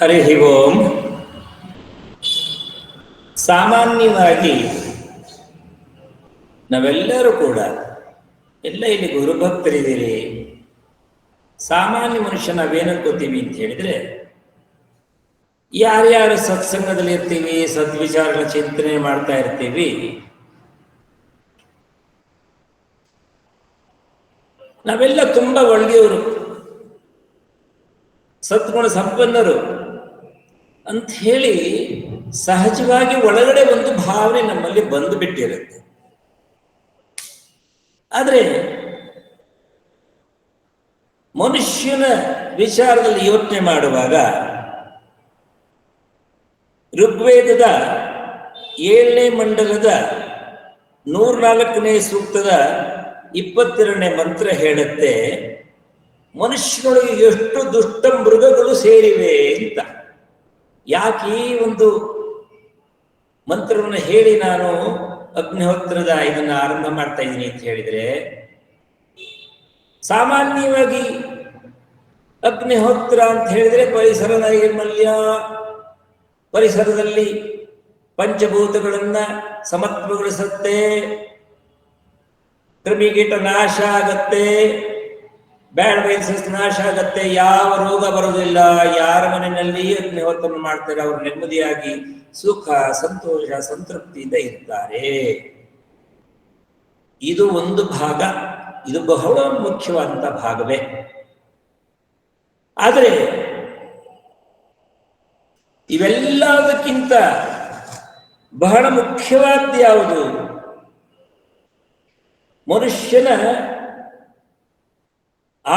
ಹರಿ ಓಂ ಸಾಮಾನ್ಯವಾಗಿ ನಾವೆಲ್ಲರೂ ಕೂಡ, ಎಲ್ಲ ಇಲ್ಲಿ ಗುರುಭಕ್ತರಿದ್ದೀರಿ, ಸಾಮಾನ್ಯ ಮನುಷ್ಯ ನಾವೇನಕ್ಕೋತೀವಿ ಅಂತ ಹೇಳಿದ್ರೆ, ಯಾರ್ಯಾರು ಸತ್ಸಂಗದಲ್ಲಿ ಇರ್ತೀವಿ, ಸದ್ವಿಚಾರಗಳ ಚಿಂತನೆ ಮಾಡ್ತಾ ಇರ್ತೀವಿ, ನಾವೆಲ್ಲ ತುಂಬಾ ಒಳ್ಳೆಯವರು ಸತ್ಗುಣ ಸಂಪನ್ನರು. ಅಂತ ಹೇಳಿ ಸಹಜವಾಗಿ ಒಳಗಡೆ ಒಂದು ಭಾವನೆ ನಮ್ಮಲ್ಲಿ ಬಂದು ಬಿಟ್ಟಿರುತ್ತೆ. ಆದರೆ ಮನುಷ್ಯನ ವಿಚಾರದಲ್ಲಿ ಯೋಚನೆ ಮಾಡುವಾಗ ಋಗ್ವೇದದ ಏಳನೇ ಮಂಡಲದ ನೂರ್ನಾಲ್ಕನೇ ಸೂಕ್ತದ ಇಪ್ಪತ್ತೆರಡನೇ ಮಂತ್ರ ಹೇಳುತ್ತೆ, ಮನುಷ್ಯನೊಳಗೆ ಎಷ್ಟು ದುಷ್ಟ ಮೃಗಗಳು ಸೇರಿವೆ ಅಂತ. ಯಾಕೆ ಈ ಒಂದು ಮಂತ್ರವನ್ನು ಹೇಳಿ ನಾನು ಅಗ್ನಿಹೋತ್ರದ ಇದನ್ನ ಆರಂಭ ಮಾಡ್ತಾ ಇದ್ದೀನಿ ಅಂತ ಹೇಳಿದ್ರೆ, ಸಾಮಾನ್ಯವಾಗಿ ಅಗ್ನಿಹೋತ್ರ ಅಂತ ಹೇಳಿದ್ರೆ ಪರಿಸರ ನೈರ್ಮಲ್ಯ, ಪರಿಸರದಲ್ಲಿ ಪಂಚಭೂತಗಳನ್ನ ಸಮತ್ವಗೊಳಿಸುತ್ತೆ ಕ್ರಿಮಿಕೀಟ ನಾಶ ಆಗತ್ತೆ ಬ್ಯಾಡ್ ವೈರಸಸ್ ನಾಶ ಆಗತ್ತೆ, ಯಾವ ರೋಗ ಬರುವುದಿಲ್ಲ, ಯಾರ ಮನೆಯಲ್ಲಿ ಅಗ್ನಿಹೋತ್ರವನ್ನು ಮಾಡ್ತಾರೆ, ಅವರು ನೆಮ್ಮದಿಯಾಗಿ ಸುಖ, ಸಂತೋಷ, ಸಂತೃಪ್ತಿಯಿಂದ ಇರ್ತಾರೆ. ಇದು ಒಂದು ಭಾಗ, ಇದು ಬಹಳ ಮುಖ್ಯವಾದಂತ ಭಾಗವೇ. ಆದರೆ, ಇವೆಲ್ಲದಕ್ಕಿಂತ ಬಹಳ ಮುಖ್ಯವಾದ ಯಾವುದು? ಮನುಷ್ಯನ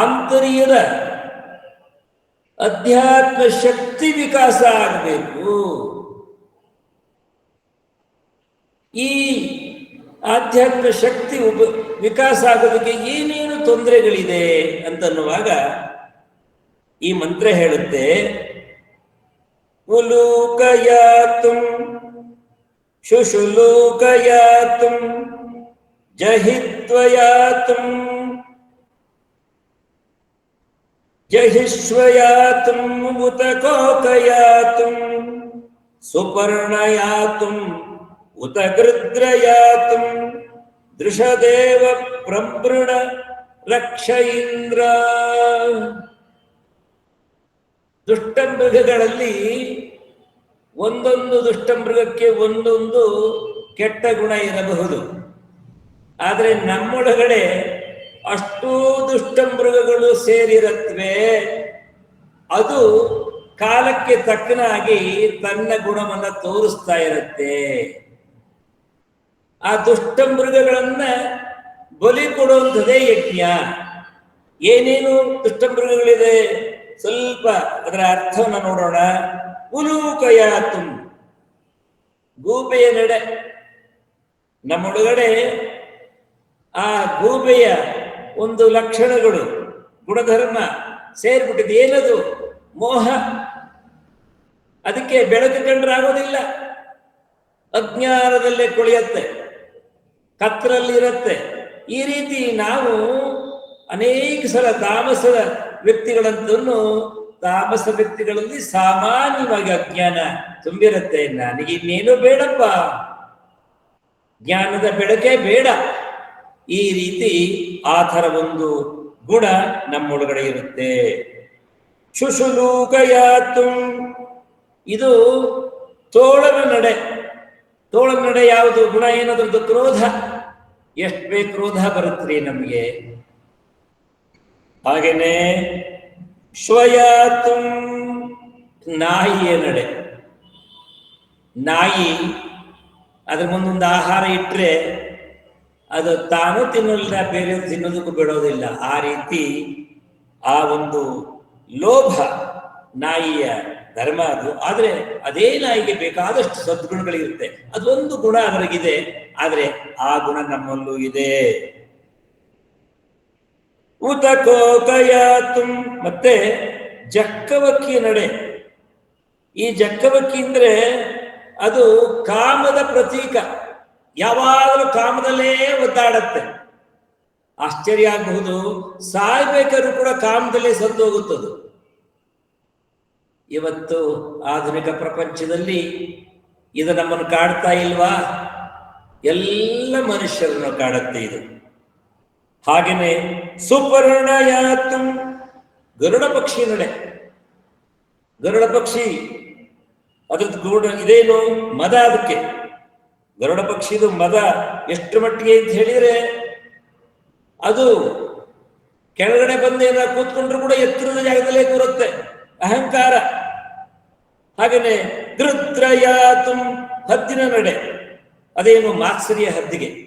ಆಂತರ್ಯದ ಅಧ್ಯಾತ್ಮ ಶಕ್ತಿ ವಿಕಾಸ ಆಗಬೇಕು. ಈ ಆಧ್ಯಾತ್ಮ ಶಕ್ತಿ ಉಪ ವಿಕಾಸ ಆಗೋದಕ್ಕೆ ಏನೇನು ತೊಂದರೆಗಳಿದೆ ಅಂತನ್ನುವಾಗ ಈ ಮಂತ್ರ ಹೇಳುತ್ತೆ. ಉಲೂಕಯಾತುಂ ಶುಶುಲೂಕಯಾತುಂ ಜಹಿತ್ವಯಾತುಂ ಜಹಿಷ್ವಯಾತುಂ ಉತಕೋಕಯಾತುಂ, ಸುಪರ್ಣಯಾತುಂ ಉತ ಗೃದ್ರಯಾತುಂ ದೃಶದೇವ ಪ್ರಮೃಣ ರಕ್ಷ ಇಂದ್ರ ದುಷ್ಟಮೃಗಗಳಲ್ಲಿ ಒಂದೊಂದು ದುಷ್ಟಮೃಗಕ್ಕೆ ಒಂದೊಂದು ಕೆಟ್ಟ ಗುಣ ಇರಬಹುದು. ಆದರೆ ನಮ್ಮೊಳಗಡೆ ಅಷ್ಟೂ ದುಷ್ಟ ಮೃಗಗಳು ಸೇರಿರತ್ವೆ ಅದು ಕಾಲಕ್ಕೆ ತಕ್ಕನಾಗಿ ತನ್ನ ಗುಣವನ್ನ ತೋರಿಸ್ತಾ ಇರುತ್ತೆ. ಆ ದುಷ್ಟ ಮೃಗಗಳನ್ನ ಬಲಿ ಕೊಡುವಂಥದ್ದೇ ಯಜ್ಞ. ಏನೇನು ದುಷ್ಟ ಮೃಗಗಳಿದೆ ಸ್ವಲ್ಪ ಅದರ ಅರ್ಥವನ್ನು ನೋಡೋಣ. ಉಲೂಕಯಾತು. ಗೂಬೆಯ ನಡೆ. ನಮ್ಮೊಳಗಡೆ ಆ ಗೂಬೆಯ ಒಂದು ಲಕ್ಷಣಗಳು ಗುಣಧರ್ಮ ಸೇರ್ಬಿಟ್ಟಿದ್ದು ಏನದು? ಮೋಹ. ಅದಕ್ಕೆ ಬೆಳಕು ಕಂಡ್ರಾಗೋದಿಲ್ಲ. ಅಜ್ಞಾನದಲ್ಲೇ ಕುಳಿಯತ್ತೆ. ಕತ್ತರಲ್ಲಿರತ್ತೆ. ಈ ರೀತಿ ನಾವು ಅನೇಕ ಸಲ ತಾಮಸದ ವ್ಯಕ್ತಿಗಳಂತೂ ತಾಮಸ ವ್ಯಕ್ತಿಗಳಲ್ಲಿ ಸಾಮಾನ್ಯವಾಗಿ ಅಜ್ಞಾನ ತುಂಬಿರುತ್ತೆ. ನನಗೆ ಇನ್ನೇನು ಬೇಡಪ್ಪ. ಜ್ಞಾನದ ಬೆಳಕೆ ಬೇಡ. ಈ ರೀತಿ ಆ ಒಂದು ಗುಣ ನಮ್ಮೊಳಗಡೆ ಇರುತ್ತೆ. ಶುಶುಲೂಕಯಾತು ಇದು ತೋಳನ ನಡೆ. ತೋಳನ ನಡೆ ಯಾವುದು? ಗುಣ ಏನದ್ರದ್ದು? ಕ್ರೋಧ. ಎಷ್ಟು ಬೇಕು ಕ್ರೋಧ ಬರುತ್ತೀ ನಮಗೆ? ಹಾಗೇನೆ ಶ್ವಯಾತು ನಾಯಿಯ ನಡೆ. ನಾಯಿ ಅದ್ರ ಮುಂದೊಂದು ಆಹಾರ ಇಟ್ಟರೆ ಅದು ತಾನು ತಿನ್ನೋದಿಲ್ಲ ಬೇರೆ ತಿನ್ನೋದಕ್ಕೂ ಬಿಡೋದಿಲ್ಲ. ಆ ರೀತಿ ಆ ಒಂದು ಲೋಭ ನಾಯಿಯ ಧರ್ಮ ಅದು. ಆದ್ರೆ ಅದೇ ನಾಯಿಗೆ ಬೇಕಾದಷ್ಟು ಸದ್ಗುಣಗಳಿರುತ್ತೆ. ಅದೊಂದು ಗುಣ ಅದರಗಿದೆ ಆದ್ರೆ ಆ ಗುಣ ನಮ್ಮಲ್ಲೂ ಇದೆ. ಉತಕೋಕಯಾತು ಮತ್ತೆ ಜಕ್ಕವಕ್ಕಿ ನಡೆ. ಈ ಜಕ್ಕವಕ್ಕಿ ಅಂದ್ರೆ ಅದು ಕಾಮದ ಪ್ರತೀಕ. ಯಾವಾಗಲೂ ಕಾಮದಲ್ಲೇ ಒದ್ದಾಡತ್ತೆ. ಆಶ್ಚರ್ಯ ಆಗಬಹುದು, ಸಾಯ್ಬೇಕಾದ್ರೂ ಕೂಡ ಕಾಮದಲ್ಲೇ ಹೋಗುತ್ತದೆ. ಇವತ್ತು ಆಧುನಿಕ ಪ್ರಪಂಚದಲ್ಲಿ ಇದು ನಮ್ಮನ್ನು ಕಾಡ್ತಾ ಇಲ್ವಾ? ಎಲ್ಲ ಮನುಷ್ಯರನ್ನು ಕಾಡುತ್ತೆ ಇದು. ಹಾಗೇನೆ ಸುಪರ್ಣ ಯಾತು ಗರುಡ ಪಕ್ಷಿ ನಡೆ. ಗರುಡ ಪಕ್ಷಿ ಅದ್ರದ್ದು ಗೂಢ ಇದೇನು ಮದ ಅದಕ್ಕೆ? ಗರುಡ ಪಕ್ಷಿದು ಮದ ಎಷ್ಟು ಮಟ್ಟಿಗೆ ಅಂತ ಹೇಳಿದ್ರೆ ಅದು ಕೆಳಗಡೆ ಬಂದೇನ ಕೂತ್ಕೊಂಡ್ರು ಕೂಡ ಎತ್ತರದ ಜಾಗದಲ್ಲೇ ಕೂರುತ್ತೆ. ಅಹಂಕಾರ. ಹಾಗೇನೆ ಧೃತ್ರಯಾತುಂ ಹದ್ದಿನ ನಡೆ. ಅದೇನು ಮಾತ್ಸರಿಯ ಹದ್ದಿಗೆ.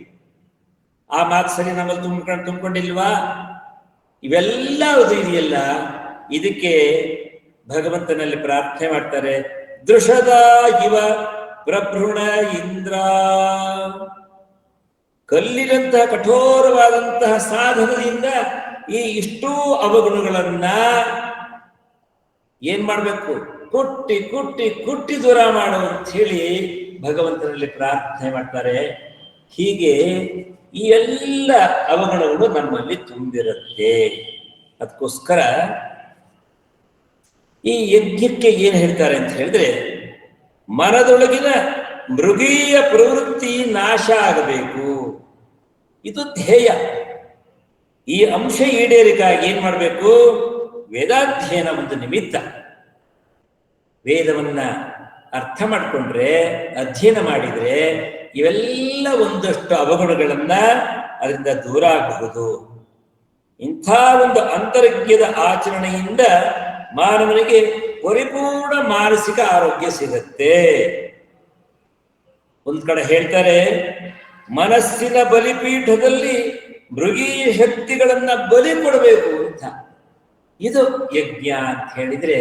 ಆ ಮಾತ್ಸರಿ ನಮ್ಮಲ್ಲಿ ತುಂಬ್ಕೊಂಡು ತುಂಬಿಕೊಂಡಿಲ್ವಾ? ಇವೆಲ್ಲ ಇದೆಯಲ್ಲ. ಇದಕ್ಕೆ ಭಗವಂತನಲ್ಲಿ ಪ್ರಾರ್ಥನೆ ಮಾಡ್ತಾರೆ. ದೃಷದ ಇವ ಪ್ರಭೃಣ ಇಂದ್ರ. ಕಲ್ಲಿನಂತಹ ಕಠೋರವಾದಂತಹ ಸಾಧನದಿಂದ ಈ ಇಷ್ಟೂ ಅವಗುಣಗಳನ್ನ ಏನ್ ಮಾಡಬೇಕು? ಕುಟ್ಟಿ ಕುಟ್ಟಿ ಕುಟ್ಟಿ ದೂರ ಮಾಡು ಅಂತ ಹೇಳಿ ಭಗವಂತನಲ್ಲಿ ಪ್ರಾರ್ಥನೆ ಮಾಡ್ತಾರೆ. ಹೀಗೆ ಈ ಎಲ್ಲ ಅವಗುಣಗಳು ನಮ್ಮಲ್ಲಿ ತುಂಬಿರುತ್ತೆ. ಅದಕ್ಕೋಸ್ಕರ ಈ ಯಜ್ಞಕ್ಕೆ ಏನ್ ಹೇಳ್ತಾರೆ ಅಂತ ಹೇಳಿದ್ರೆ ಮನದೊಳಗಿನ ಮೃಗೀಯ ಪ್ರವೃತ್ತಿ ನಾಶ ಆಗಬೇಕು. ಇದು ಧ್ಯೇಯ. ಈ ಅಂಶ ಈಡೇರಿಗಾಗಿ ಏನ್ ಮಾಡಬೇಕು? ವೇದಾಧ್ಯಯನ ಒಂದು ನಿಮಿತ್ತ. ವೇದವನ್ನ ಅರ್ಥ ಮಾಡಿಕೊಂಡ್ರೆ, ಅಧ್ಯಯನ ಮಾಡಿದ್ರೆ ಇವೆಲ್ಲ ಒಂದಷ್ಟು ಅವಗುಣಗಳನ್ನ ಅದರಿಂದ ದೂರ ಆಗಬಹುದು. ಇಂಥ ಒಂದು ಅಂತರ್ಜ್ಞದ ಆಚರಣೆಯಿಂದ ಮಾನವನಿಗೆ ಪರಿಪೂರ್ಣ ಮಾನಸಿಕ ಆರೋಗ್ಯ ಸಿಗತ್ತೆ. ಒಂದ್ ಕಡೆ ಹೇಳ್ತಾರೆ, ಮನಸ್ಸಿನ ಬಲಿಪೀಠದಲ್ಲಿ ಮೃಗೀಯ ಶಕ್ತಿಗಳನ್ನ ಬಲಿ ಕೊಡಬೇಕು ಅಂತ. ಇದು ಯಜ್ಞ ಅಂತ ಹೇಳಿದ್ರೆ,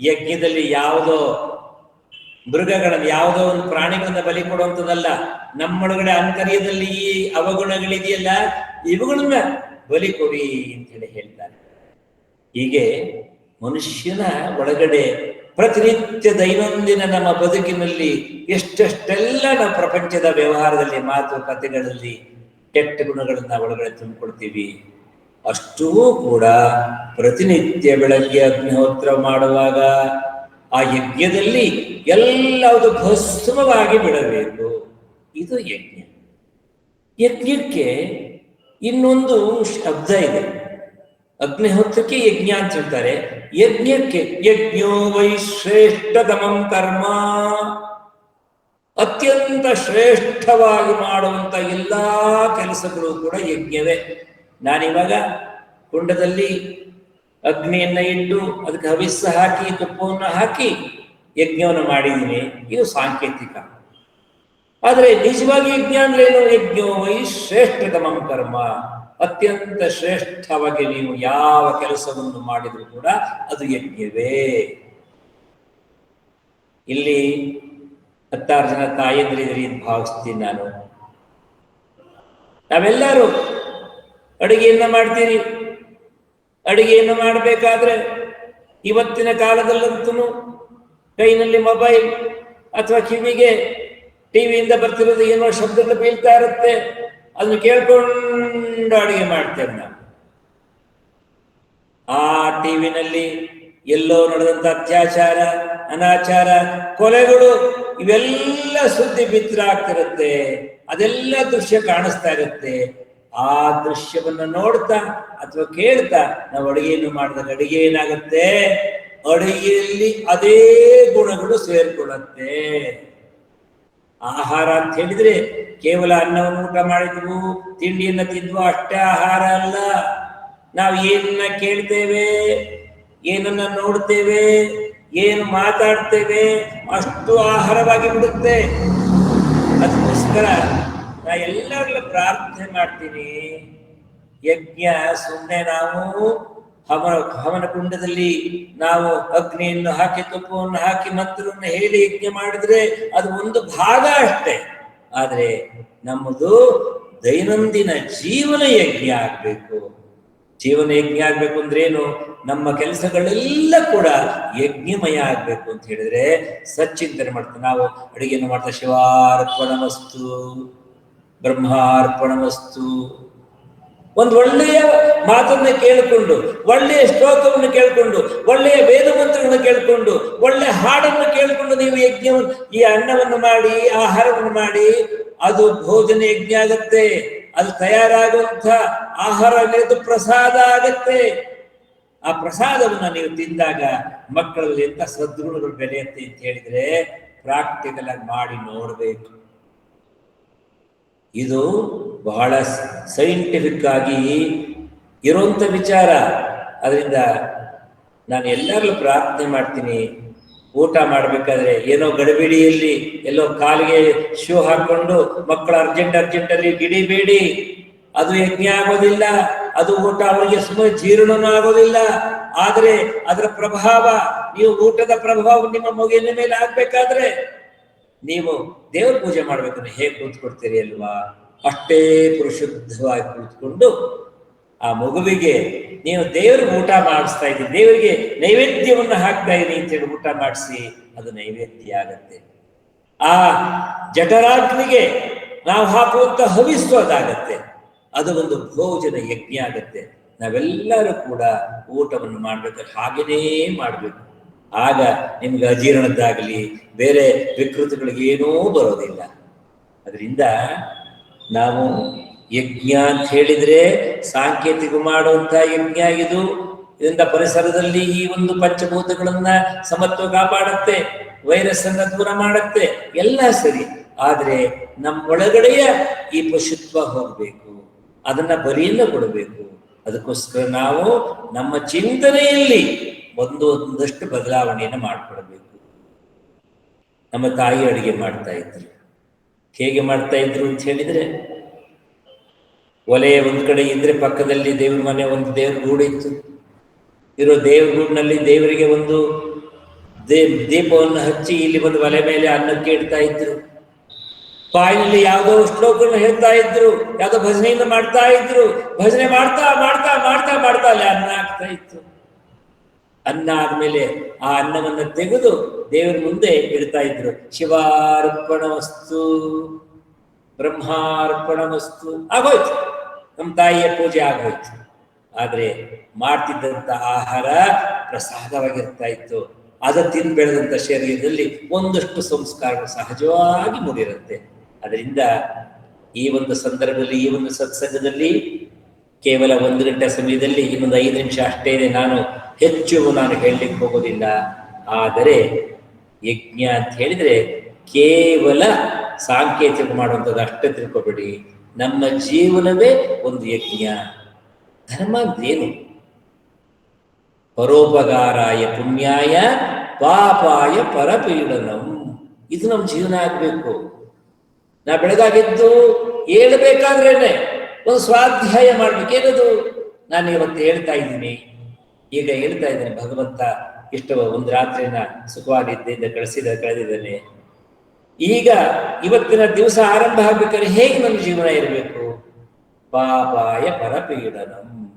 ಯಜ್ಞದಲ್ಲಿ ಯಾವುದೋ ಮೃಗಗಳನ್ನು, ಯಾವುದೋ ಒಂದು ಪ್ರಾಣಿಗಳನ್ನ ಬಲಿ ಕೊಡುವಂಥದ್ದಲ್ಲ. ನಮ್ಮೊಳಗಡೆ ಅಂತರ್ಯದಲ್ಲಿ ಈ ಅವಗುಣಗಳಿದೆಯಲ್ಲ, ಇವುಗಳನ್ನ ಬಲಿ ಕೊಡಿ ಅಂತ ಹೇಳಿ ಹೇಳ್ತಾರೆ. ಹೀಗೆ ಮನುಷ್ಯನ ಒಳಗಡೆ ಪ್ರತಿನಿತ್ಯ ದೈನಂದಿನ ನಮ್ಮ ಬದುಕಿನಲ್ಲಿ ಎಷ್ಟೆಷ್ಟೆಲ್ಲ ನಾವು ಪ್ರಪಂಚದ ವ್ಯವಹಾರದಲ್ಲಿ ಮಾತುಕತೆಗಳಲ್ಲಿ ಕೆಟ್ಟ ಗುಣಗಳನ್ನ ಒಳಗಡೆ ತುಂಬಿಕೊಡ್ತೀವಿ ಅಷ್ಟೂ ಕೂಡ ಪ್ರತಿನಿತ್ಯ ಬೆಳಗ್ಗೆ ಅಗ್ನಿಹೋತ್ರ ಮಾಡುವಾಗ ಆ ಯಜ್ಞದಲ್ಲಿ ಎಲ್ಲವುದು ಭಸ್ಮವಾಗಿ ಬಿಡಬೇಕು. ಇದು ಯಜ್ಞ. ಯಜ್ಞಕ್ಕೆ ಇನ್ನೊಂದು ಶಬ್ದ ಇದೆ. ಅಗ್ನಿಹೋತ್ರಕ್ಕೆ ಯಜ್ಞ ಅಂತ ಹೇಳ್ತಾರೆ. ಯಜ್ಞಕ್ಕೆ ಯಜ್ಞೋ ವೈ ಶ್ರೇಷ್ಠತಮಂ ಕರ್ಮ. ಅತ್ಯಂತ ಶ್ರೇಷ್ಠವಾಗಿ ಮಾಡುವಂತ ಎಲ್ಲಾ ಕೆಲಸಗಳು ಕೂಡ ಯಜ್ಞವೇ. ನಾನಿವಾಗ ಕುಂಡದಲ್ಲಿ ಅಗ್ನಿಯನ್ನ ಇಟ್ಟು ಅದಕ್ಕೆ ಹವಿಸ್ಸ ಹಾಕಿ, ತುಪ್ಪವನ್ನು ಹಾಕಿ ಯಜ್ಞವನ್ನು ಮಾಡಿದ್ದೀನಿ. ಇದು ಸಾಂಕೇತಿಕ. ಆದರೆ ನಿಜವಾಗಿ ಯಜ್ಞ ಅಂದ್ರೆ ಏನು? ಯಜ್ಞೋ ವೈ ಶ್ರೇಷ್ಠತಮಂ ಕರ್ಮ. ಅತ್ಯಂತ ಶ್ರೇಷ್ಠವಾಗಿ ನೀವು ಯಾವ ಕೆಲಸವನ್ನು ಮಾಡಿದರೂ ಕೂಡ ಅದು ಯಜ್ಞವೇ. ಇಲ್ಲಿ ಹತ್ತಾರು ಜನ ತಾಯಂದ್ರಿದ್ರಿ ಭಾವಿಸ್ತೀನಿ ನಾನು. ನಾವೆಲ್ಲರೂ ಅಡುಗೆಯನ್ನ ಮಾಡ್ತೀರಿ. ಅಡುಗೆಯನ್ನು ಮಾಡಬೇಕಾದ್ರೆ ಇವತ್ತಿನ ಕಾಲದಲ್ಲಂತೂ ಕೈನಲ್ಲಿ ಮೊಬೈಲ್ ಅಥವಾ ಕಿವಿಗೆ ಟಿವಿಯಿಂದ ಬರ್ತಿರೋದು ಏನೋ ಶಬ್ದಗಳು ಬೀಳ್ತಾ ಇರುತ್ತೆ. ಅದನ್ನು ಕೇಳ್ಕೊಂಡು ಅಡುಗೆ ಮಾಡ್ತೇವೆ ನಾವು. ಆ ಟಿವಿನಲ್ಲಿ ಎಲ್ಲೋ ನಡೆದಂತ ಅತ್ಯಾಚಾರ, ಅನಾಚಾರ, ಕೊಲೆಗಳು ಇವೆಲ್ಲ ಸುದ್ದಿ ಬಿತ್ತರಾಗ್ತಿರುತ್ತೆ ಅದೆಲ್ಲ ದೃಶ್ಯ ಕಾಣಿಸ್ತಾ ಇರುತ್ತೆ. ಆ ದೃಶ್ಯವನ್ನು ನೋಡ್ತಾ ಅಥವಾ ಕೇಳ್ತಾ ನಾವು ಅಡುಗೆಯನ್ನು ಮಾಡಿದಾಗ ಅಡುಗೆ ಏನಾಗುತ್ತೆ? ಅಡುಗೆಯಲ್ಲಿ ಅದೇ ಗುಣಗಳು ಸೇರ್ಕೊಳ್ಳುತ್ತೆ. ಆಹಾರ ಅಂತ ಹೇಳಿದ್ರೆ ಕೇವಲ ಅನ್ನವನ್ನು ಊಟ ಮಾಡಿದ್ವು, ತಿಂಡಿಯನ್ನು ತಿಂದ್ವು, ಅಷ್ಟೇ ಆಹಾರ ಅಲ್ಲ. ನಾವು ಏನನ್ನ ಕೇಳ್ತೇವೆ, ಏನನ್ನ ನೋಡ್ತೇವೆ, ಏನು ಮಾತಾಡ್ತೇವೆ, ಅಷ್ಟು ಆಹಾರವಾಗಿ ಬಿಡುತ್ತೆ. ಅದಕ್ಕೋಸ್ಕರ ನಾ ಎಲ್ಲರಲ್ಲೂ ಪ್ರಾರ್ಥನೆ ಮಾಡ್ತೀನಿ. ಯಜ್ಞ ಸುಮ್ಮನೆ ನಾವು ಹವನ ಹವನ ಕುಂಡದಲ್ಲಿ ನಾವು ಅಗ್ನಿಯನ್ನು ಹಾಕಿ, ತುಪ್ಪವನ್ನು ಹಾಕಿ, ಮಂತ್ರವನ್ನು ಹೇಳಿ ಯಜ್ಞ ಮಾಡಿದ್ರೆ ಅದು ಒಂದು ಭಾಗ ಅಷ್ಟೇ. ಆದರೆ ನಮ್ಮದು ದೈನಂದಿನ ಜೀವನ ಯಜ್ಞ ಆಗ್ಬೇಕು. ಜೀವನ ಯಜ್ಞ ಆಗ್ಬೇಕು ಅಂದ್ರೆ ಏನು ನಮ್ಮ ಕೆಲಸಗಳೆಲ್ಲ ಕೂಡ ಯಜ್ಞಮಯ ಆಗ್ಬೇಕು ಅಂತ ಹೇಳಿದ್ರೆ ಸಚ್ಚಿಂತನೆ ಮಾಡ್ತೀವಿ ನಾವು ಅಡುಗೆಯನ್ನು ಮಾಡ್ತಾ ಬ್ರಹ್ಮಾರ್ಪಣ ಬ್ರಹ್ಮಾರ್ಪಣಮಸ್ತು. ಒಂದು ಒಳ್ಳೆಯ ಮಾತನ್ನ ಕೇಳಿಕೊಂಡು, ಒಳ್ಳೆಯ ಶ್ಲೋಕವನ್ನು ಕೇಳಿಕೊಂಡು, ಒಳ್ಳೆಯ ವೇದ ಮಂತ್ರಗಳನ್ನು ಕೇಳಿಕೊಂಡು, ಒಳ್ಳೆಯ ಹಾಡನ್ನು ಕೇಳಿಕೊಂಡು ನೀವು ಯಜ್ಞವನ್ನು ಈ ಅನ್ನವನ್ನು ಮಾಡಿ, ಆಹಾರವನ್ನು ಮಾಡಿ, ಅದು ಭೋಜನ ಯಜ್ಞ ಆಗತ್ತೆ. ಅದು ತಯಾರಾಗುವಂತ ಆಹಾರ ಇದು ಪ್ರಸಾದ ಆಗತ್ತೆ. ಆ ಪ್ರಸಾದವನ್ನ ನೀವು ತಿಂದಾಗ ಮಕ್ಕಳಲ್ಲಿ ಎಂತ ಸದ್ಗುಣಗಳು ಬೆಳೆಯುತ್ತೆ ಅಂತ ಹೇಳಿದ್ರೆ ಪ್ರಾಕ್ಟಿಕಲ್ ಆಗಿ ಮಾಡಿ ನೋಡ್ಬೇಕು. ಇದು ಬಹಳ ಸೈಂಟಿಫಿಕ್ ಆಗಿ ಇರುವಂತ ವಿಚಾರ. ಅದರಿಂದ ನಾನು ಎಲ್ಲರಲ್ಲೂ ಪ್ರಾರ್ಥನೆ ಮಾಡ್ತೀನಿ. ಊಟ ಮಾಡಬೇಕಾದ್ರೆ ಏನೋ ಗಡಿಬಿಡಿಯಲ್ಲಿ ಎಲ್ಲೋ ಕಾಲಿಗೆ ಶೂ ಹಾಕೊಂಡು ಮಕ್ಕಳು ಅರ್ಜೆಂಟ್ ಅರ್ಜೆಂಟ್ ಅಲ್ಲಿ ಗಿಡಿಬೇಡಿ ಅದು ಯಜ್ಞ ಆಗೋದಿಲ್ಲ, ಅದು ಊಟ ಅವರಿಗೆ ಸುಮ್ಮನೆ ಜೀರ್ಣನೂ ಆಗೋದಿಲ್ಲ. ಆದರೆ ಅದರ ಪ್ರಭಾವ, ನೀವು ಊಟದ ಪ್ರಭಾವ ನಿಮ್ಮ ಮಗುವಿನ ಮೇಲೆ ಆಗ್ಬೇಕಾದ್ರೆ ನೀವು ದೇವ್ರ ಪೂಜೆ ಮಾಡ್ಬೇಕಂದ್ರೆ ಹೇಗೆ ಕೂತ್ಕೊಡ್ತೀರಿ ಅಲ್ವಾ? ಅಷ್ಟೇ ಪುರುಷುದ್ಧವಾಗಿ ಕೂತ್ಕೊಂಡು ಆ ಮಗುವಿಗೆ ನೀವು ದೇವ್ರ ಊಟ ಮಾಡಿಸ್ತಾ ಇದ್ದೀರಿ ದೇವರಿಗೆ ನೈವೇದ್ಯವನ್ನು ಹಾಕ್ತಾ ಇದ್ದೀನಿ ಅಂತೇಳಿ ಊಟ ಮಾಡಿಸಿ, ಅದು ನೈವೇದ್ಯ ಆಗತ್ತೆ. ಆ ಜಠರಾಗ್ನಿಗೆ ನಾವು ಹಾಕುವಂತ ಹವಿಸ್ಸು ಅದಾಗತ್ತೆ. ಅದು ಒಂದು ಭೋಜನ ಯಜ್ಞ ಆಗತ್ತೆ. ನಾವೆಲ್ಲರೂ ಕೂಡ ಊಟವನ್ನು ಮಾಡ್ಬೇಕಾದ್ರೆ ಹಾಗೇನೇ ಮಾಡ್ಬೇಕು. ಆಗ ನಿಮ್ಗೆ ಅಜೀರ್ಣದ್ದಾಗಲಿ, ಬೇರೆ ವಿಕೃತಿಗಳಿಗೆ ಏನೂ ಬರೋದಿಲ್ಲ. ಅದರಿಂದ ನಾವು ಯಜ್ಞ ಅಂತ ಹೇಳಿದ್ರೆ ಸಾಂಕೇತಿಕ ಮಾಡುವಂತ ಯಜ್ಞ ಇದು. ಇದರಿಂದ ಪರಿಸರದಲ್ಲಿ ಈ ಒಂದು ಪಂಚಭೂತಗಳನ್ನ ಸಮತ್ವ ಕಾಪಾಡುತ್ತೆ ವೈರಸ್ ಅನ್ನ ದೂರ ಮಾಡುತ್ತೆ, ಎಲ್ಲ ಸರಿ. ಆದ್ರೆ ನಮ್ಮೊಳಗಡೆಯ ಈ ಪಶುತ್ವ ಹೋಗಬೇಕು, ಅದನ್ನ ಬರಿಯಿಂದ ಕೊಡಬೇಕು. ಅದಕ್ಕೋಸ್ಕರ ನಾವು ನಮ್ಮ ಚಿಂತನೆಯಲ್ಲಿ ಒಂದು ಒಂದಷ್ಟು ಬದಲಾವಣೆಯನ್ನು ಮಾಡಿಕೊಡ್ಬೇಕು ನಮ್ಮ ತಾಯಿ ಅಡುಗೆ ಮಾಡ್ತಾ ಇದ್ರು. ಹೇಗೆ ಮಾಡ್ತಾ ಇದ್ರು ಅಂತ ಹೇಳಿದ್ರೆ, ಒಲೆಯ ಒಂದು ಕಡೆ ಇದ್ರೆ ಪಕ್ಕದಲ್ಲಿ ದೇವ್ರ ಮನೆ ಒಂದು ದೇವ್ರ ಗೂಡು ಇತ್ತು. ಇರೋ ದೇವ್ರ ಗೂಡಿನಲ್ಲಿ ದೇವರಿಗೆ ಒಂದು ದೇ, ದೀಪವನ್ನು ಹಚ್ಚಿ ಇಲ್ಲಿ ಒಂದು ಒಲೆ ಮೇಲೆ ಅನ್ನಕ್ಕೆ ಇಡ್ತಾ ಇದ್ರು. ಬಾಯಿನಲ್ಲಿ ಯಾವುದೋ ಶ್ಲೋಕವನ್ನು ಹೇಳ್ತಾ ಇದ್ರು, ಯಾವುದೋ ಭಜನೆಯನ್ನು ಮಾಡ್ತಾ ಇದ್ರು. ಭಜನೆ ಮಾಡ್ತಾ ಮಾಡ್ತಾ ಮಾಡ್ತಾ ಮಾಡ್ತಾ ಅಲ್ಲಿ ಅನ್ನ ಆಗ್ತಾ ಇತ್ತು. ಅನ್ನ ಆದ್ಮೇಲೆ ಆ ಅನ್ನವನ್ನು ತೆಗೆದು ದೇವರ ಮುಂದೆ ಇಡ್ತಾ ಇದ್ರು. ಶಿವಾರ್ಪಣ ವಸ್ತು ಬ್ರಹ್ಮಾರ್ಪಣ ವಸ್ತು ಆಗೋಯ್ತು. ನಮ್ಮ ತಾಯಿಯ ಪೂಜೆ ಆಗೋಯ್ತು. ಆದ್ರೆ ಮಾಡ್ತಿದ್ದಂತ ಆಹಾರ ಪ್ರಸಾದವಾಗಿರ್ತಾ ಇತ್ತು. ಅದ ತಿಂದು ಬೆಳೆದಂತ ಶರೀರದಲ್ಲಿ ಒಂದಷ್ಟು ಸಂಸ್ಕಾರಗಳು ಸಹಜವಾಗಿ ಮೂಡಿರುತ್ತೆ. ಅದರಿಂದ ಈ ಒಂದು ಸಂದರ್ಭದಲ್ಲಿ, ಈ ಒಂದು ಸತ್ಸಂಗದಲ್ಲಿ ಕೇವಲ ಒಂದು ಗಂಟೆ ಸಮಯದಲ್ಲಿ ಇನ್ನೊಂದು ಐದು ನಿಮಿಷ ಅಷ್ಟೇ ನಾನು ಹೆಚ್ಚು ನಾನು ಹೇಳಲಿಕ್ಕೆ ಹೋಗೋದಿಲ್ಲ. ಆದರೆ ಯಜ್ಞ ಅಂತ ಹೇಳಿದ್ರೆ ಕೇವಲ ಸಾಂಕೇತಿಕ ಮಾಡುವಂಥದ್ದು ಅಷ್ಟೇ ತಿಳ್ಕೊಬೇಡಿ. ನಮ್ಮ ಜೀವನವೇ ಒಂದು ಯಜ್ಞ. ಧರ್ಮ ಏನು? ಪರೋಪಕಾರಾಯ ಪುಣ್ಯಾಯ ಪಾಪಾಯ ಪರಪೀಡನಂ. ಇದು ನಮ್ಮ ಜೀವನ ಆಗ್ಬೇಕು. ನಾ ಬೆಳೆದಾಗಿದ್ದು ಹೇಳ್ಬೇಕಾದ್ರೇನೆ ಒಂದು ಸ್ವಾಧ್ಯಾಯ ಮಾಡಬೇಕು. ಏನದು? ನಾನು ಇವತ್ತು ಹೇಳ್ತಾ ಇದ್ದೀನಿ. ಈಗ ಹೇಳ್ತಾ ಇದ್ದೇನೆ, ಭಗವಂತ ಇಷ್ಟು ಒಂದು ರಾತ್ರಿನ ಸುಖವಾಗಿದ್ದಿಂದ ಕಳಿಸಿದ, ಕಳೆದಿದ್ದೇನೆ. ಈಗ ಇವತ್ತಿನ ದಿವಸ ಆರಂಭ ಆಗ್ಬೇಕಾದ್ರೆ ಹೇಗೆ ನಮ್ಮ ಜೀವನ ಇರಬೇಕು? ಪಾಪಾಯ ಪರಪೀಡನಂ.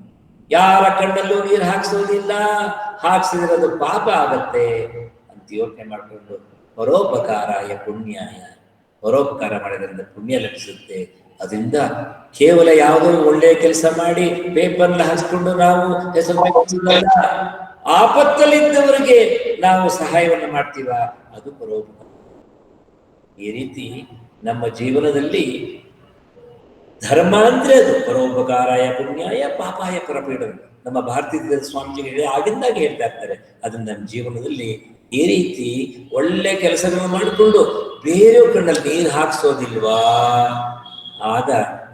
ಯಾರ ಕಣ್ಣಲ್ಲೂ ನೀರು ಹಾಕ್ಸೋದಿಲ್ಲ. ಹಾಕ್ಸಿದ್ರೆ ಅದು ಪಾಪ ಆಗತ್ತೆ ಅಂತ ಯೋಚನೆ ಮಾಡಿಕೊಂಡು ಪರೋಪಕಾರಾಯ ಪುಣ್ಯಾಯ. ಪರೋಪಕಾರ ಮಾಡಿದ್ರಿಂದ ಪುಣ್ಯ ಲಭಿಸುತ್ತೆ. ಅದರಿಂದ ಕೇವಲ ಯಾವುದೋ ಒಳ್ಳೆಯ ಕೆಲಸ ಮಾಡಿ ಪೇಪರ್ನ ಹಚ್ಕೊಂಡು ನಾವು ಹೆಸರು. ಆಪತ್ತಲ್ಲಿದ್ದವರಿಗೆ ನಾವು ಸಹಾಯವನ್ನು ಮಾಡ್ತೀವ? ಅದು ಪರೋಪಕಾರ ಈ ರೀತಿ ನಮ್ಮ ಜೀವನದಲ್ಲಿ ಧರ್ಮ ಅಂದ್ರೆ ಅದು. ಪರೋಪಕಾರಾಯ ಪುಣ್ಯಾಯ ಪಾಪಾಯ ಪರಪೀಡ ನಮ್ಮ ಭಾರತೀಯ ಸ್ವಾಮೀಜಿಗಳಿಗೆ ಆಗಿಂದಾಗ ಹೇಳ್ತಾ ಇರ್ತಾರೆ. ಅದನ್ನ ನಮ್ಮ ಜೀವನದಲ್ಲಿ ಈ ರೀತಿ ಒಳ್ಳೆ ಕೆಲಸಗಳನ್ನು ಮಾಡಿಕೊಂಡು ಬೇರೆಯವ್ರ ಕಣ್ಣಲ್ಲಿ ನೀರು ಹಾಕ್ಸೋದಿಲ್ವಾ? ಆಗ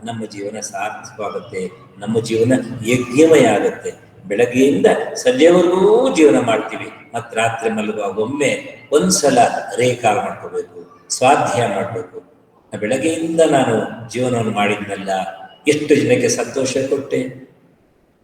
ನಮ್ಮ ಜೀವನ ಸಾರ್ಥಕವಾಗುತ್ತೆ, ನಮ್ಮ ಜೀವನ ಯಜ್ಞಮಯ ಆಗುತ್ತೆ ಬೆಳಗ್ಗೆಯಿಂದ ಸಂಜೆವರೆಗೂ ಜೀವನ ಮಾಡ್ತೀವಿ. ಮತ್ತು ರಾತ್ರಿ ಮಲಗುವಾಗ ಒಮ್ಮೆ ಒಂದ್ಸಲ ರೇಖಾ ಮಾಡ್ಕೋಬೇಕು, ಸ್ವಾಧ್ಯಾಯ ಮಾಡಬೇಕು. ಬೆಳಗ್ಗೆಯಿಂದ ನಾನು ಜೀವನವನ್ನು ಮಾಡಿದ್ನಲ್ಲ, ಎಷ್ಟು ಜನಕ್ಕೆ ಸಂತೋಷ ಕೊಟ್ಟೆ.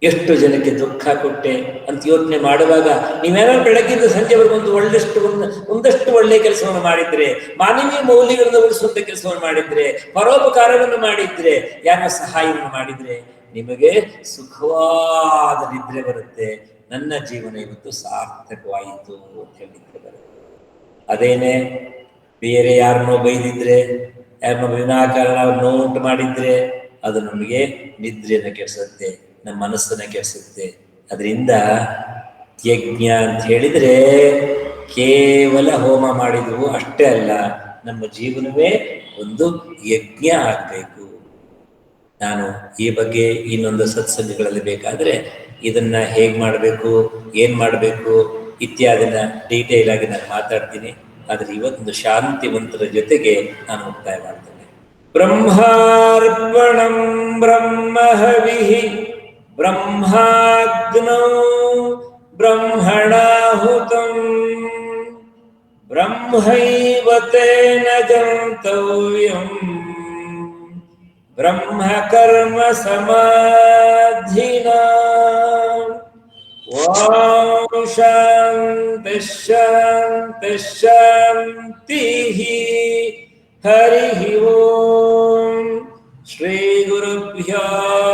ಎಷ್ಟು ಜನಕ್ಕೆ ದುಃಖ ಕೊಟ್ಟೆ ಅಂತ ಯೋಚನೆ ಮಾಡುವಾಗ ನೀವೇನೋ ಬೆಳಗ್ಗಿಂದ ಸಂಜೆವರೆಗೂ ಒಂದು ಒಳ್ಳೆಷ್ಟು ಒಂದು, ಒಂದಷ್ಟು ಒಳ್ಳೆಯ ಕೆಲಸವನ್ನು ಮಾಡಿದ್ರೆ, ಮಾನವೀಯ ಮೌಲ್ಯಗಳನ್ನು ಉಳಿಸುವಂತ ಕೆಲಸವನ್ನು ಮಾಡಿದ್ರೆ, ಪರೋಪಕಾರವನ್ನು ಮಾಡಿದ್ರೆ, ಯಾರ ಸಹಾಯವನ್ನು ಮಾಡಿದ್ರೆ ನಿಮಗೆ ಸುಖವಾದ ನಿದ್ರೆ ಬರುತ್ತೆ. ನನ್ನ ಜೀವನ ಇವತ್ತು ಸಾರ್ಥಕವಾಯಿತು ಅಂತ ಹೇಳಿದ್ರೆ ಅದೇನೆ, ಬೇರೆ ಯಾರನ್ನೋ ಬೈದಿದ್ರೆ, ಯಾರನ್ನೋ ವಿನಾಕಾರಣ ನೋಟ್ ಮಾಡಿದ್ರೆ ಅದು ನಮಗೆ ನಿದ್ರೆಯನ್ನು ಕೆಡಿಸುತ್ತೆ. ನಮ್ಮ ಮನಸ್ಸನ್ನ ಕೆಡಿಸುತ್ತೆ. ಅದರಿಂದ ಯಜ್ಞ ಅಂತ ಹೇಳಿದ್ರೆ ಕೇವಲ ಹೋಮ ಮಾಡಿದವು ಅಷ್ಟೇ ಅಲ್ಲ, ನಮ್ಮ ಜೀವನವೇ ಒಂದು ಯಜ್ಞ ಆಗ್ಬೇಕು. ನಾನು ಈ ಬಗ್ಗೆ ಇನ್ನೊಂದು ಸತ್ಸಂಗಗಳಲ್ಲಿ ಬೇಕಾದ್ರೆ ಇದನ್ನ ಹೇಗ್ ಮಾಡಬೇಕು, ಏನ್ ಮಾಡಬೇಕು ಇತ್ಯಾದಿನ ಡೀಟೇಲ್ ಆಗಿ ನಾನು ಮಾತಾಡ್ತೀನಿ. ಆದ್ರೆ ಇವತ್ತೊಂದು ಶಾಂತಿ ಮಂತ್ರದ ಜೊತೆಗೆ ನಾನು ಮುಕ್ತಾಯ ಮಾಡ್ತೇನೆ. ಬ್ರಹ್ಮಾರ್ಪಣಂ ಬ್ರಹ್ಮ ब्रह्माग्न ब्रह्मणाहुत ब्रह्म तेन गन्तव्यम्। ब्रह्मकर्मसमाधिना। ॐ शान्तिः हरिः ॐ श्रीगुरुभ्यः